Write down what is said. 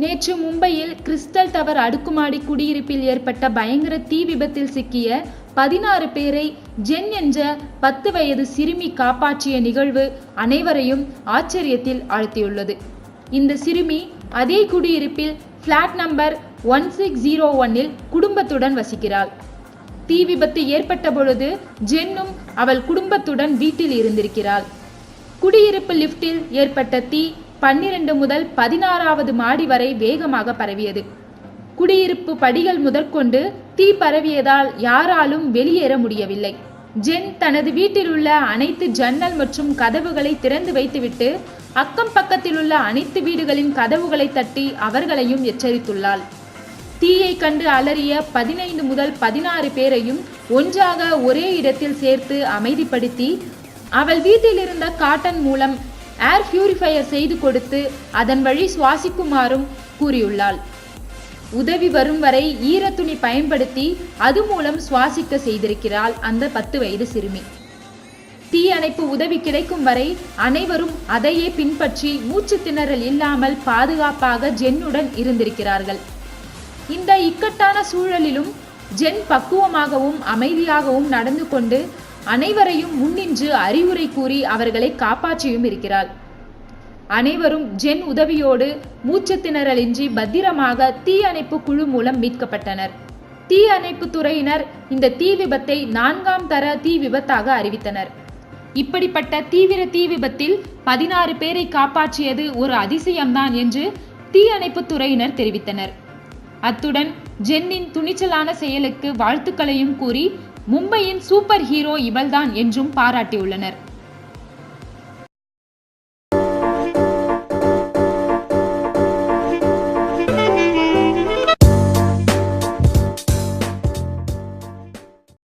நேற்று மும்பையில் crystal tower அடுக்குமாடி குடியிருப்பில் ஏற்பட்ட பயங்கர தீ விபத்தில் சிக்கிய பதினாறு பேரை ஜென் என்ற பத்து வயது சிறுமி காப்பாற்றிய நிகழ்வு அனைவரையும் ஆச்சரியத்தில் ஆழ்த்தியுள்ளது. இந்த சிறுமி அதே குடியிருப்பில் flat number one six zero ஒன்னில் குடும்பத்துடன் வசிக்கிறாள். தீ விபத்து ஏற்பட்ட பொழுது ஜென்னும் அவள் குடும்பத்துடன் வீட்டில் இருந்திருக்கிறாள். குடியிருப்பு லிஃப்டில் ஏற்பட்ட தீ பன்னிரண்டு முதல் பதினாறாவது மாடி வரை வேகமாக பரவியது. குடியிருப்பு படிகள் முதற்கொண்டு தீ பரவியதால் யாராலும் வெளியேற முடியவில்லை. ஜென் தனது வீட்டில் உள்ள அனைத்து ஜன்னல் மற்றும் கதவுகளை திறந்து வைத்துவிட்டு அக்கம் பக்கத்தில் உள்ள அனைத்து வீடுகளின் கதவுகளை தட்டி அவர்களையும் எச்சரித்துள்ளாள். தீயை கண்டு அலறிய பதினைந்து முதல் பதினாறு பேரையும் ஒன்றாக ஒரே இடத்தில் சேர்த்து அமைதிப்படுத்தி அவள் வீட்டில் இருந்த காட்டன் மூலம் ஏர் பியூரிஃபையர் செய்து கொடுத்து அதன் வழி சுவாசிக்குமாறும் கூறியுள்ளாள். உதவி வரும் வரை ஈரத்துணி பயன்படுத்தி அது மூலம் சுவாசிக்க செய்திருக்கிறாள் அந்த பத்து வயது சிறுமி. தீயணைப்பு உதவி கிடைக்கும் வரை அனைவரும் அதையே பின்பற்றி மூச்சு திணறல் இல்லாமல் பாதுகாப்பாக ஜென்னுடன் இருந்திருக்கிறார்கள். இந்த இக்கட்டான சூழலிலும் ஜென் பக்குவமாகவும் அமைதியாகவும் நடந்து கொண்டு அனைவரையும் முன்னின்று அறிவுரை கூறி அவர்களை காப்பாற்றியும் இருக்கிறாள் அனைவரும் ஜென் உதவியோடு மூச்சு திணறலின்றி பத்திரமாக தீயணைப்பு குழு மூலம் மீட்கப்பட்டனர். தீ அணைப்பு துறையினர் இந்த தீ விபத்தை நான்காம் தர தீ விபத்தாக அறிவித்தனர். இப்படிப்பட்ட தீவிர தீ விபத்தில் பதினாறு பேரை காப்பாற்றியது ஒரு அதிசயம்தான் என்று தீயணைப்பு துறையினர் தெரிவித்தனர். அத்துடன் ஜென்னின் துணிச்சலான செயலுக்கு வாழ்த்துக்களையும் கூறி மும்பையின் சூப்பர் ஹீரோ இவள்தான் என்றும் பாராட்டியுள்ளனர்.